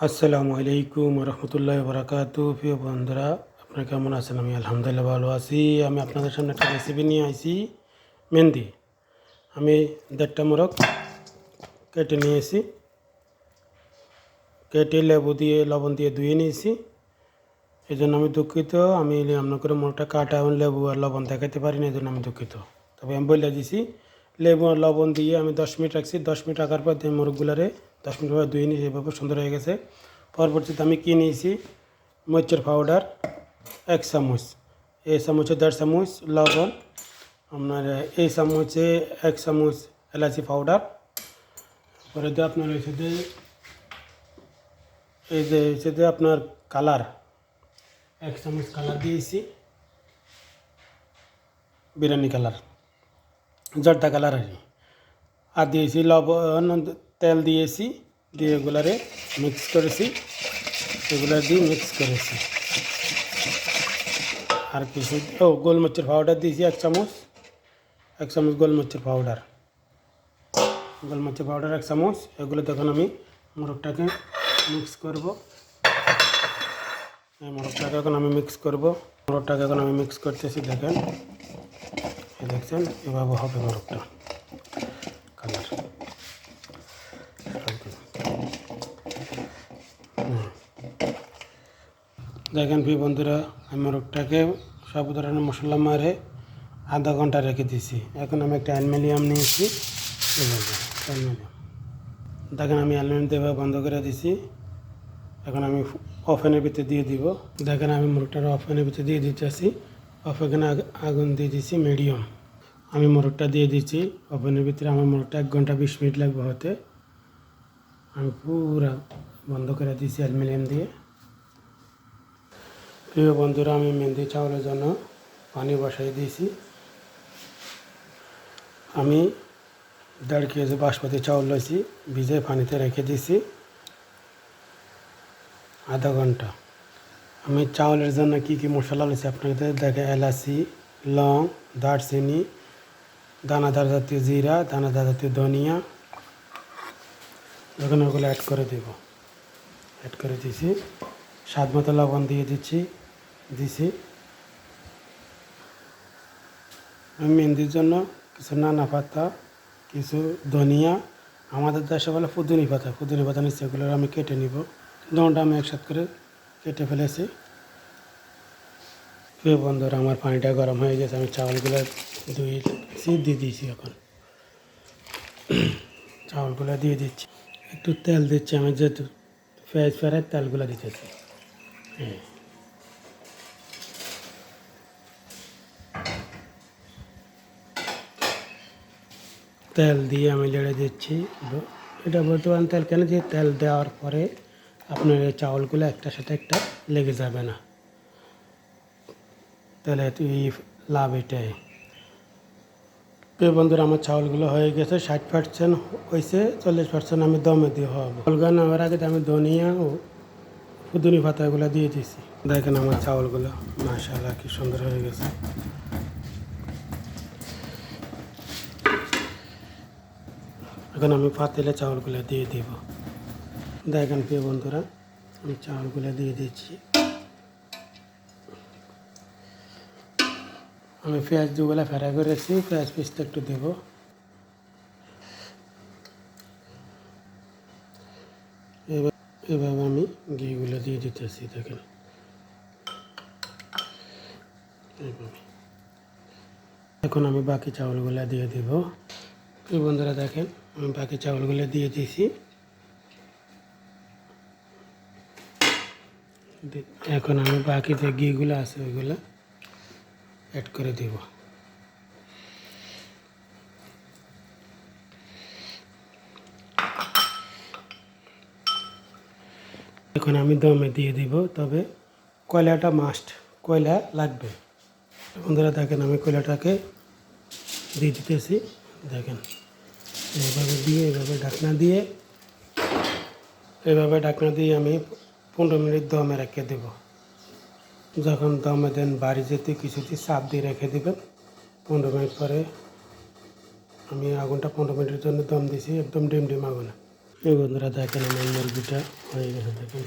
আসসালামু আলাইকুম রহমতুল্লাহ বরাকাতু প্রিয় বন্ধুরা, আপনারা কেমন আছেন? আমি আলহামদুলিল্লাহ ভালো আছি। আমি আপনাদের সামনে একটা রেসিপি নিয়ে আইছি, মেহেন্দি। আমি দেড়টা মোরগ কেটে নিয়েছি। কেটে লেবু দিয়ে, লবণ দিয়ে ধুয়ে নিয়েছি। এই জন্য আমি দুঃখিত। আমি আপনার করে মোরগটা কাটা এবং লেবু আর লবণ দেখাতে পারিনি এই জন্য আমি দুঃখিত। তবে আমি বলে দিছি লেবু আর লবণ দিয়ে আমি দশ মিনিট রাখছি। দশ মিনিট রাখার পর দিয়ে মোরগগুলারে দশ মিনিট পর ধুয়ে নিয়েছি, এভাবে সুন্দর হয়ে গেছে। পরবর্তীতে আমি কি নিয়েছি? মরিচের পাউডার এক চামচ। এই চামচে দেড় চামচ লবণ, আপনার এই চামচে এক চামচ এলাচি পাউডার পরে দিয়ে আপনার হয়েছে যে এই যে হচ্ছে যে আপনার কালার এক চামচ কালার দিয়েছি। বিরিয়ানি কালার জর্দা কালার আর কি। আর দিয়েছি লবণ তেল দিয়েছি দিয়ে এগুলারে মিক্স করেছি এগুলো দিয়ে মিক্স করেছি আর কিছু ও গোলমরিচের পাউডার দিয়েছি এক চামচ এক চামচ গোলমরিচের পাউডার গোলমরিচের পাউডার এক চামচ এগুলো তখন আমি মোরগটাকে মিক্স করব এই মোরগটাকে এখন আমি মিক্স করব মোরগটাকে এখন আমি মিক্স করতেছি দেখেন এই দেখছেন এভাবে হবে মোরগটা কালার। দেখেন প্রিয় বন্ধুরা, আমি মোরগটাকে সব ধরনের মশলা মারে আধা ঘণ্টা রেখে দিয়েছি। এখন আমি একটা অ্যালমিনিয়াম নিয়েছি। অ্যালমিনিয়াম। দেখেন আমি অ্যালমিনিয়াম দেওয়া বন্ধ করে দিছি এখন আমি ওভেনের ভিতরে দিয়ে দিব। দেখেন আমি মোরগটার ওভেনের ভিতরে দিয়ে দিতেছি। ওভেনে আগুন দিয়ে দিছি মিডিয়াম আমি মোরগটা দিয়ে দিচ্ছি ওভেনের ভিতরে আমার মোরগটা এক ঘণ্টা বিশ মিনিট লাগবে হতে। আমি পুরা বন্ধ করে দিয়েছি অ্যালমিনিয়াম দিয়ে। প্রিয় বন্ধুরা, আমি মেহেন্দি চাউলের জন্য পানি বসাই দিয়েছি। আমি দেড় কেজি বাসমতি চাউল লইছি ভিজে পানিতে রেখে দিয়েছি আধা ঘণ্টা। আমি চাউলের জন্য কী কী মশলা লইছি আপনাদের? দেখে এলাচি, লং, দারচিনি, দানাদার জাতীয় জিরা, দানাদার জাতীয় ধনিয়া। এখন ওগুলো অ্যাড করে দেব। অ্যাড করে দিয়েছি স্বাদ মতো লবণ দিয়ে দিচ্ছি। দিছি। মেহেন্দির জন্য কিছু নানা পাতা, কিছু ধনিয়া। আমাদের দেশে বলে পুদিনি পাতা। পুদিনি পাতা নিচ্ছে এগুলো আমি কেটে নিব। দোনটা আমি একসাথে করে কেটে ফেলেছি। প্রিয় বন্ধুরা, আমার পানিটা গরম হয়ে গেছে, আমি চাউলগুলো ধুয়েছি দিয়ে দিয়েছি এখন। চাউলগুলো দিয়ে দিচ্ছি। একটু তেল দিচ্ছি, আমি যেহেতু পেঁয়াজ ফেরাই তেলগুলো দিতেছি। হ্যাঁ তেল দিয়ে আমি লেড়ে দিচ্ছি। এটা বর্তমান তেল কেন যে তেল দেওয়ার পরে আপনার এই চাউলগুলো একটার সাথে একটা লেগে যাবে না। তাহলে এই লাভ এটাই। প্রিয় বন্ধুরা, আমার চাউলগুলো হয়ে গেছে, ষাট পার্সেন্ট হয়েছে, চল্লিশ পার্সেন্ট আমি দমে দিয়ে হব চাউলগুলো নামার আগে আমি ধনিয়া ও পুদুনি পাতাগুলো দিয়ে দিয়েছি। দেখেন আমার চাউলগুলো, মাশাআল্লাহ, কি সুন্দর হয়ে গেছে। এখন আমি পাতিলে চাউলগুলো দিয়ে দিব। দেখেন প্রিয় বন্ধুরা, আমি চাউলগুলো দিয়ে দিচ্ছি। আমি পেঁয়াজ দুগুলা ফেরা করেছি পেঁয়াজ পিসটা একটু দেব। এবার এভাবে আমি ঘিগুলো দিয়ে দিতেছি, দেখেন। এখন আমি বাকি চাউলগুলো দিয়ে দিব। এই বন্ধুরা, দেখেন, আমি বাকি চাউলগুলো দিয়ে দিয়েছি। এখন আমি বাকি যে ঘিগুলো আছে, ওইগুলো অ্যাড করে দিব। এখন আমি দমে দিয়ে দিব, তবে কয়লাটা মাস্ট কয়লা লাগবে। বন্ধুরা, দেখেন আমি কয়লাটাকে দিয়ে দিতেছি। দেখেন, এইভাবে দিয়ে, এইভাবে ঢাকনা দিয়ে, এইভাবে ঢাকনা দিয়ে আমি পনেরো মিনিট দমে রেখে দেব। যখন দমে দেন, বাড়ি যেতে কিছুতে চাপ দিয়ে রেখে দেবেন। পনেরো মিনিট পরে আমি আগুনটা পনেরো মিনিটের জন্য দম দিয়েছি, একদম ডিম ডিম আগুনে। এই বন্ধুরা দেখেন আমার মুরগিটা হয়ে গেছে, দেখেন।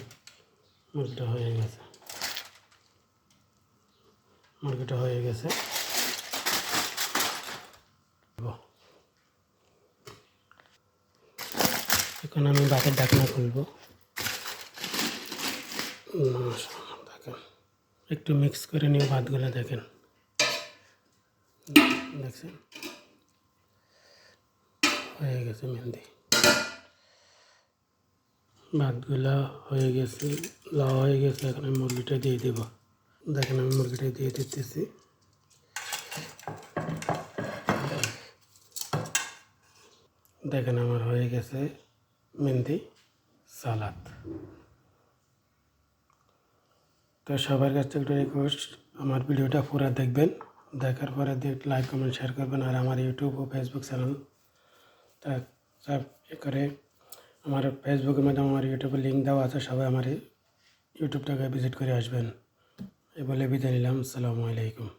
মুরগিটা হয়ে গেছে। মুরগিটা হয়ে গেছে। এখন আমি বাতের ডাকনা খুলবো। দেখেন। একটু মিক্স করে নিয়ে ভাতগুলো দেখেন। দেখছেন? হয়ে গেছে মেহেন্দি। ভাতগুলা হয়ে গেছে লাওয়া হয়ে গেছে, এখন আমি মুরগিটা দিয়ে দেবো। দেখেন আমি মুরগিটা দিয়ে দিতেছি। দেখেন আমার হয়ে গেছে মেহেন্দি সালাদ। তো সবার কাছ থেকে একটা রিকোয়েস্ট আমার ভিডিওটা পুরো দেখবেন, দেখার পরে দেখ লাইক কমেন্ট শেয়ার করবেন আর আমার ইউটিউব ও ফেসবুক চ্যানেল তা সব এ করে আমার ফেসবুকের মধ্যে আমার ইউটিউবের লিঙ্ক দেওয়া আছে, সবাই আমার ইউটিউবটাকে ভিজিট করে আসবেন। এই বলে বিদায় নিলাম, আসসালামু আলাইকুম।